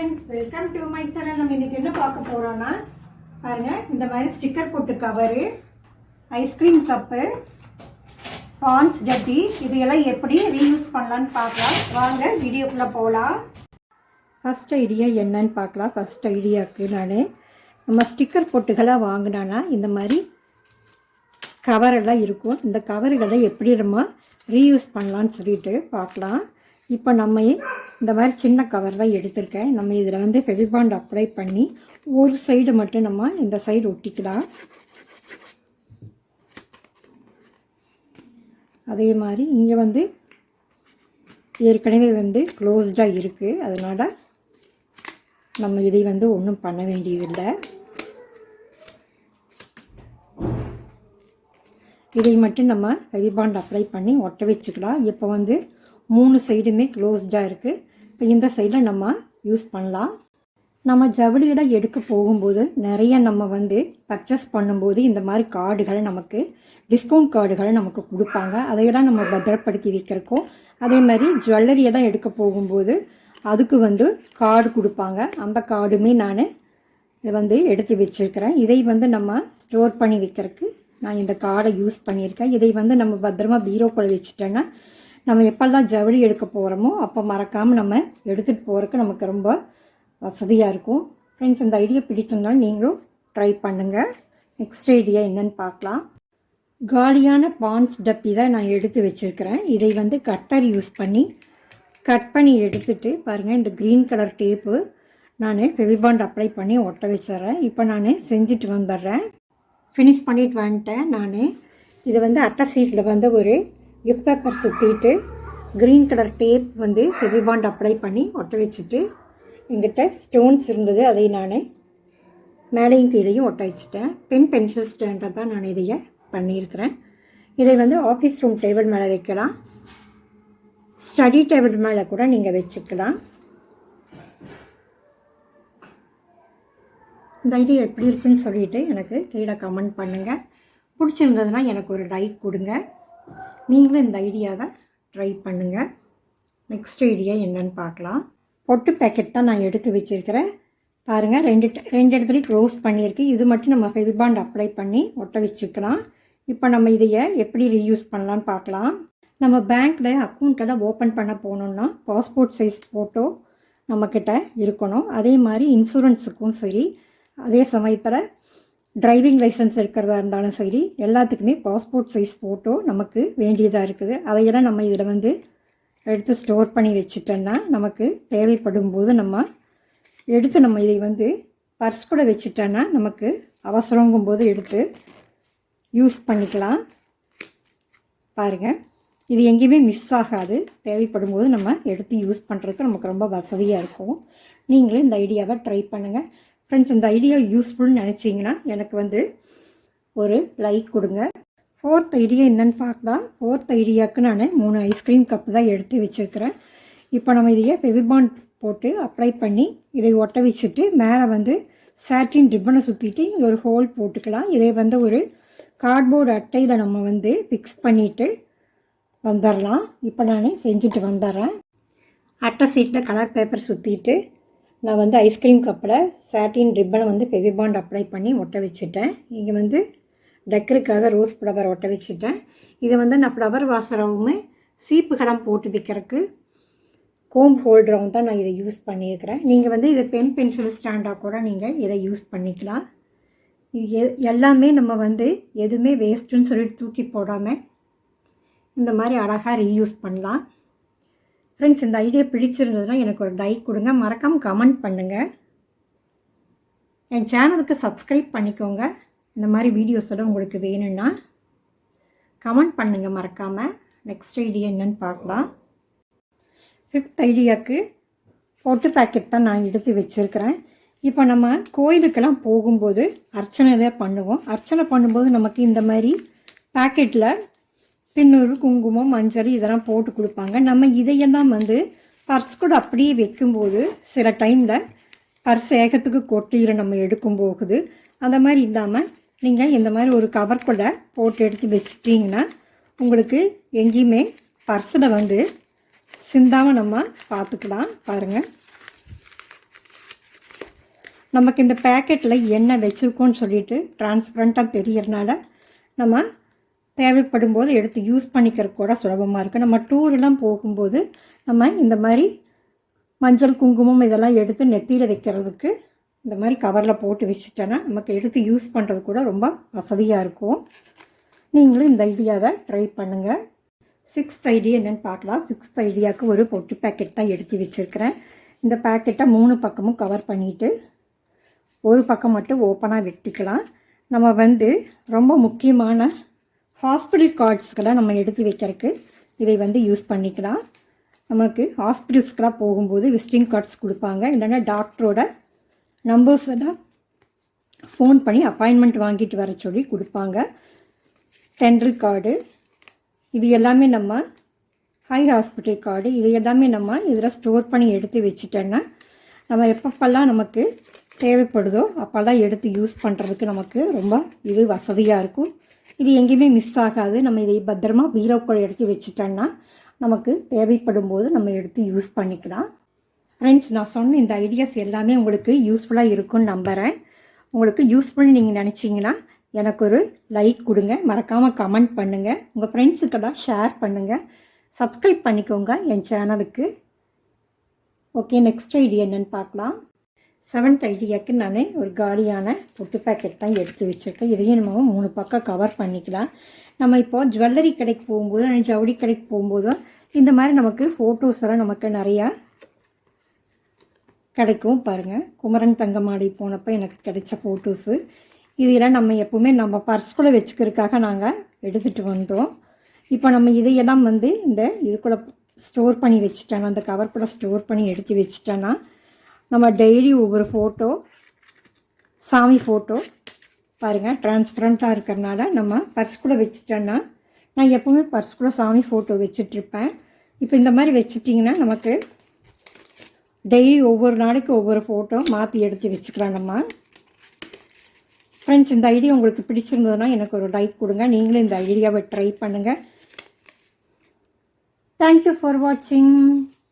Friends welcome to my channel நம்ம இன்றைக்கி என்ன பார்க்க போகிறோன்னா பாருங்கள் இந்த மாதிரி ஸ்டிக்கர் போட்டு கவரு ஐஸ்கிரீம் கப்பு பான்ஸ் டப்பி இது எல்லாம் எப்படி ரீயூஸ் பண்ணலான்னு பார்க்கலாம். வாங்க வீடியோக்குள்ளே போகலாம் ஃபஸ்ட் ஐடியா என்னன்னு பார்க்கலாம். ஃபஸ்ட் ஐடியாவுக்கு நான் நம்ம ஸ்டிக்கர் பொட்டுகளாக வாங்கினோன்னா இந்த மாதிரி கவரெல்லாம் இருக்கும். இந்த கவர்களை எப்படி நம்ம ரீயூஸ் பண்ணலான்னு சொல்லிட்டு பார்க்கலாம். இப்போ நம்ம இந்த மாதிரி சின்ன கவர் தான் எடுத்திருக்கேன். நம்ம இதில் வந்து ஃபெவிபாண்ட் அப்ளை பண்ணி ஒரு சைடு மட்டும் நம்ம இந்த சைடு ஒட்டிக்கலாம். அதே மாதிரி இங்கே வந்து ஏற்கனவே வந்து க்ளோஸ்டாக இருக்குது அதனால் நம்ம இதை வந்து ஒன்றும் பண்ண வேண்டியதில்லை. இதை மட்டும் நம்ம ஃபெவிபாண்ட் அப்ளை பண்ணி ஒட்ட வச்சுக்கலாம். இப்போ வந்து மூணு சைடுமே க்ளோஸ்டாக இருக்குது இப்போ இந்த சைடில் நம்ம யூஸ் பண்ணலாம். நம்ம ஜவுளியெல்லாம் எடுக்க போகும்போது நிறைய நம்ம வந்து பர்ச்சேஸ் பண்ணும்போது இந்த மாதிரி கார்டுகளை நமக்கு டிஸ்கவுண்ட் கார்டுகளை நமக்கு கொடுப்பாங்க. அதையெல்லாம் நம்ம பத்திரப்படுத்தி வைக்கிறக்கோ அதே மாதிரி ஜுவல்லரியெல்லாம் எடுக்க போகும்போது அதுக்கு வந்து கார்டு கொடுப்பாங்க. அந்த கார்டுமே நான் இதை வந்து எடுத்து வச்சுருக்கிறேன். இதை வந்து நம்ம ஸ்டோர் பண்ணி வைக்கிறதுக்கு நான் இந்த கார்டை யூஸ் பண்ணியிருக்கேன். இதை வந்து நம்ம பத்திரமா பீரோக்குள்ளே வச்சுட்டேன்னா நம்ம எப்பெல்லாம் ஜவுளி எடுக்க போகிறோமோ அப்போ மறக்காமல் நம்ம எடுத்துகிட்டு போகிறதுக்கு நமக்கு ரொம்ப வசதியாக இருக்கும். ஃப்ரெண்ட்ஸ் இந்த ஐடியா பிடிச்சிருந்தாலும் நீங்களும் ட்ரை பண்ணுங்கள் நெக்ஸ்ட் ஐடியா என்னென்னு பார்க்கலாம். காலியான பான்ஸ் டப்பி தான் நான் எடுத்து வச்சுருக்கிறேன். இதை வந்து கட்டர் யூஸ் பண்ணி கட் பண்ணி எடுத்துட்டு பாருங்கள் இந்த க்ரீன் கலர் டேப்பு நான் ஃபெவிபாண்ட் அப்ளை பண்ணி ஒட்ட வச்சிட்றேன். இப்போ நான் செஞ்சுட்டு வந்துடுறேன். ஃபினிஷ் பண்ணிட்டு வந்துட்டேன். நான் இதை வந்து அட்டை சீட்டில் வந்து ஒரு கிஃப்ட் பேப்பர் சுற்றிட்டு க்ரீன் கலர் டேப் வந்து ஃபெவிபாண்ட் அப்ளை பண்ணி ஒட்ட வச்சுட்டு எங்கிட்ட ஸ்டோன்ஸ் இருந்தது அதை நான் மேலையும் கீழேயும் ஒட்ட வச்சுட்டேன். பென் பென்சில் ஸ்டாண்டை தான் நான் இதைய பண்ணியிருக்கிறேன். இதை வந்து ஆஃபீஸ் ரூம் டேபிள் மேலே வைக்கலாம். ஸ்டடி டேபிள் மேலே கூட நீங்கள் வச்சுக்கலாம். இந்த ஐடியா எப்படி இருக்குன்னு சொல்லிட்டு எனக்கு கீழே கமெண்ட் பண்ணுங்கள் பிடிச்சிருந்ததுன்னா எனக்கு ஒரு லைக் கொடுங்க. நீங்களும் இந்த ஐடியாவை ட்ரை பண்ணுங்கள் நெக்ஸ்ட் ஐடியா என்னன்னு பார்க்கலாம். பொட்டு பேக்கெட் தான் நான் எடுத்து வச்சுருக்கிறேன். பாருங்கள் ரெண்டு ரெண்டு இடத்துலையும் க்ளோஸ் பண்ணியிருக்கு. இது மட்டும் நம்ம ஃபெவிபாண்ட் அப்ளை பண்ணி ஒட்ட வச்சுக்கலாம். இப்போ நம்ம இதையை எப்படி ரீயூஸ் பண்ணலான்னு பார்க்கலாம். நம்ம பேங்க்கில் அக்கௌண்ட்டெல்லாம் ஓப்பன் பண்ண போகணுன்னா பாஸ்போர்ட் சைஸ் ஃபோட்டோ நம்மக்கிட்ட இருக்கணும். அதே மாதிரி இன்சூரன்ஸுக்கும் சரி. அதே சமயத்தில் டிரைவிங் லைசன்ஸ் இருக்கிறதா இருந்தாலும் சரி எல்லாத்துக்குமே பாஸ்போர்ட் சைஸ் ஃபோட்டோ நமக்கு வேண்டியதாக இருக்குது. அதையெல்லாம் நம்ம இதில் வந்து எடுத்து ஸ்டோர் பண்ணி வச்சுட்டோன்னா நமக்கு தேவைப்படும் போது நம்ம எடுத்து நம்ம இதை வந்து பர்ஸ் கூட வச்சுட்டோன்னா நமக்கு அவசரங்கும் போது எடுத்து யூஸ் பண்ணிக்கலாம். பாருங்கள் இது எங்கேயுமே மிஸ் ஆகாது. தேவைப்படும் போது நம்ம எடுத்து யூஸ் பண்ணுறதுக்கு நமக்கு ரொம்ப வசதியாக இருக்கும். நீங்களும் இந்த ஐடியாவை ட்ரை பண்ணுங்கள் ஃப்ரெண்ட்ஸ் இந்த ஐடியா யூஸ்ஃபுல்னு நினச்சிங்கன்னா எனக்கு வந்து ஒரு லைக் கொடுங்க. ஃபோர்த் ஐடியா என்னன்னு பார்க்கலாம். ஃபோர்த் ஐடியாவுக்கு நான் மூணு ஐஸ்கிரீம் கப்பு தான் எடுத்து வச்சுருக்கிறேன். இப்போ நம்ம இதையே ஃபெவிபாண்ட் போட்டு அப்ளை பண்ணி இதை ஒட்ட வச்சுட்டு மேலே வந்து சாட்டின் ரிப்பனை சுற்றிட்டு ஒரு ஹோல் போட்டுக்கலாம். இதை வந்து ஒரு கார்ட்போர்டு அட்டையில் நம்ம வந்து ஃபிக்ஸ் பண்ணிவிட்டு வந்துடலாம் இப்போ நான் செஞ்சுட்டு வந்துடுறேன் அட்டை சீட்டில் கலர் பேப்பர் சுற்றிட்டு நான் வந்து ஐஸ்கிரீம் கப்பில் சாட்டின் ரிப்பனை வந்து பெவிபாண்ட் அப்ளை பண்ணி ஒட்ட வச்சுட்டேன். இங்கே வந்து டெக்கருக்காக ரோஸ் ஃப்ளவர் ஒட்ட வச்சுட்டேன். இதை வந்து நான் ஃப்ளவர் வாசரவுமே சீப்பு கடம் போட்டு வைக்கிறதுக்கு கோம் ஹோல்டராகவும் தான் நான் இதை யூஸ் பண்ணியிருக்கிறேன். நீங்கள் வந்து இதை பென் பென்சில் ஸ்டாண்டாக கூட நீங்கள் இதை யூஸ் பண்ணிக்கலாம். இது எ- எல்லாமே நம்ம வந்து எதுவுமே வேஸ்ட்டுன்னு சொல்லிட்டு தூக்கி போடாமல் இந்த மாதிரி அழகாக ரீயூஸ் பண்ணலாம். ஃப்ரெண்ட்ஸ் இந்த ஐடியா பிடிச்சிருந்ததுன்னா எனக்கு ஒரு லைக் கொடுங்க. மறக்காமல் கமெண்ட் பண்ணுங்கள் என் சேனலுக்கு சப்ஸ்கிரைப் பண்ணிக்கோங்க. இந்த மாதிரி வீடியோஸ் உங்களுக்கு வேணும்னா கமெண்ட் பண்ணுங்கள் மறக்காமல் நெக்ஸ்ட் ஐடியா என்னன்னு பார்க்கலாம். ஃபிஃப்த் ஐடியாவுக்கு பொட்டு பேக்கெட் தான் நான் எடுத்து வச்சுருக்கிறேன். இப்போ நம்ம கோயிலுக்கெல்லாம் போகும்போது அர்ச்சனை தான் பண்ணுவோம். அர்ச்சனை பண்ணும்போது நமக்கு இந்த மாதிரி பேக்கெட்டில் பின்னூறு குங்குமம் மஞ்சள் இதெல்லாம் போட்டு கொடுப்பாங்க. நம்ம இதையெல்லாம் வந்து பர்ஸ் கூட அப்படியே வைக்கும்போது சில டைமில் பர்ஸ் ஏகத்துக்கு கொட்டியில் நம்ம எடுக்கும் போகுது. அந்த மாதிரி இல்லாமல் நீங்கள் இந்த மாதிரி ஒரு கவர்க்குள்ளே போட்டு எடுத்து வச்சிட்டிங்கன்னா உங்களுக்கு எங்கேயுமே பர்ஸில் வந்து சிந்தாமல் நம்ம பார்த்துக்கலாம். பாருங்கள் நமக்கு இந்த பேக்கெட்டில் என்ன வச்சுருக்கோன்னு சொல்லிட்டு டிரான்ஸ்பரண்ட்டாக தெரியறனால நம்ம தேவைப்படும் போது எடுத்து யூஸ் பண்ணிக்கிறதுக்கு கூட சுலபமாக இருக்குது நம்ம டூர்லாம் போகும்போது நம்ம இந்த மாதிரி மஞ்சள் குங்குமம் இதெல்லாம் எடுத்து நெத்தியில் வைக்கிறதுக்கு இந்த மாதிரி கவரில் போட்டு வச்சுட்டோன்னா நமக்கு எடுத்து யூஸ் பண்ணுறது கூட ரொம்ப வசதியாக இருக்கும். நீங்களும் இந்த ஐடியாவை ட்ரை பண்ணுங்கள் சிக்ஸ்த் ஐடியா என்னென்னு பார்க்கலாம். சிக்ஸ்த் ஐடியாவுக்கு ஒரு பொட்டு பேக்கெட் தான் எடுத்து வச்சுருக்கிறேன். இந்த பேக்கெட்டை மூணு பக்கமும் கவர் பண்ணிவிட்டு ஒரு பக்கம் மட்டும் ஓப்பனாக வெட்டிக்கலாம். நம்ம வந்து ரொம்ப முக்கியமான ஹாஸ்பிட்டல் கார்ட்ஸ்க்கெல்லாம் நம்ம எடுத்து வைக்கிறதுக்கு இதை வந்து யூஸ் பண்ணிக்கலாம். நமக்கு ஹாஸ்பிட்டல்ஸ்க்கெலாம் போகும்போது விசிட்டிங் கார்ட்ஸ் கொடுப்பாங்க. இல்லைன்னா டாக்டரோட நம்பர்ஸ் எல்லாம் ஃபோன் பண்ணி அப்பாயின்மெண்ட் வாங்கிட்டு வர சொல்லி கொடுப்பாங்க. டென்டல் கார்டு இது எல்லாமே நம்ம ஹை ஹாஸ்பிட்டல் கார்டு இது எல்லாமே நம்ம இதில் ஸ்டோர் பண்ணி எடுத்து வச்சுட்டோன்னா நம்ம எப்பப்பெல்லாம் நமக்கு தேவைப்படுதோ அப்போல்லாம் எடுத்து யூஸ் பண்ணுறதுக்கு நமக்கு ரொம்ப இது வசதியாக இருக்கும். இது எங்கேயுமே மிஸ் ஆகாது. நம்ம இதை பத்திரமா பீரோக்குள்ள எடுத்து வச்சுட்டோன்னா நமக்கு தேவைப்படும் போது நம்ம எடுத்து யூஸ் பண்ணிக்கலாம். ஃப்ரெண்ட்ஸ் நான் சொன்ன இந்த ஐடியாஸ் எல்லாமே உங்களுக்கு யூஸ்ஃபுல்லாக இருக்கும்னு நம்புகிறேன் உங்களுக்கு யூஸ்ஃபுல்னு நீங்கள் நினச்சிங்கன்னா எனக்கு ஒரு லைக் கொடுங்க. மறக்காமல் கமெண்ட் பண்ணுங்கள் உங்கள் ஃப்ரெண்ட்ஸுக்கெல்லாம் ஷேர் பண்ணுங்கள் சப்ஸ்கிரைப் பண்ணிக்கோங்க என் சேனலுக்கு ஓகே நெக்ஸ்ட் ஐடியா என்னென்னு பார்க்கலாம். செவன்த் ஐடியாவுக்கு நான் ஒரு காலியான பொட்டு பேக்கெட் தான் எடுத்து வச்சுருக்கேன். இதையும் நம்ம மூணு பக்கம் கவர் பண்ணிக்கலாம். நம்ம இப்போ ஜுவல்லரி கடைக்கு போகும்போது ஜவுளி கடைக்கு போகும்போதும் இந்த மாதிரி நமக்கு ஃபோட்டோஸ் எல்லாம் நமக்கு நிறையா கிடைக்கும் பாருங்கள் குமரன் தங்கமாடி போனப்போ எனக்கு கிடைச்ச ஃபோட்டோஸு இதெல்லாம் நம்ம எப்போவுமே நம்ம பர்ஸ்குள்ளே வச்சுக்கிறதுக்காக நாங்கள் எடுத்துகிட்டு வந்தோம். இப்போ நம்ம இதையெல்லாம் வந்து இந்த இதுக்குள்ளே ஸ்டோர் பண்ணி வச்சுட்டோன்னா அந்த கவர் கூட ஸ்டோர் பண்ணி எடுத்து வச்சுட்டோன்னா நம்ம டெய்லி ஒவ்வொரு ஃபோட்டோ சாமி ஃபோட்டோ பாருங்கள் டிரான்ஸ்பரண்ட்டாக இருக்கிறனால நம்ம பர்ஸ் கூட வச்சுட்டோன்னா நான் எப்போவுமே பர்ஸ் கூட சாமி ஃபோட்டோ வச்சிட்ருப்பேன் இப்போ இந்த மாதிரி வச்சுட்டிங்கன்னா நமக்கு டெய்லி ஒவ்வொரு நாளைக்கு ஒவ்வொரு ஃபோட்டோ மாற்றி எடுத்து வச்சுக்கலாம் நம்ம. ஃப்ரெண்ட்ஸ் இந்த ஐடியா உங்களுக்கு பிடிச்சிருந்ததுன்னா எனக்கு ஒரு லைக் கொடுங்க. நீங்களும் இந்த ஐடியாவை ட்ரை பண்ணுங்கள் தேங்க்யூ ஃபார் வாட்சிங்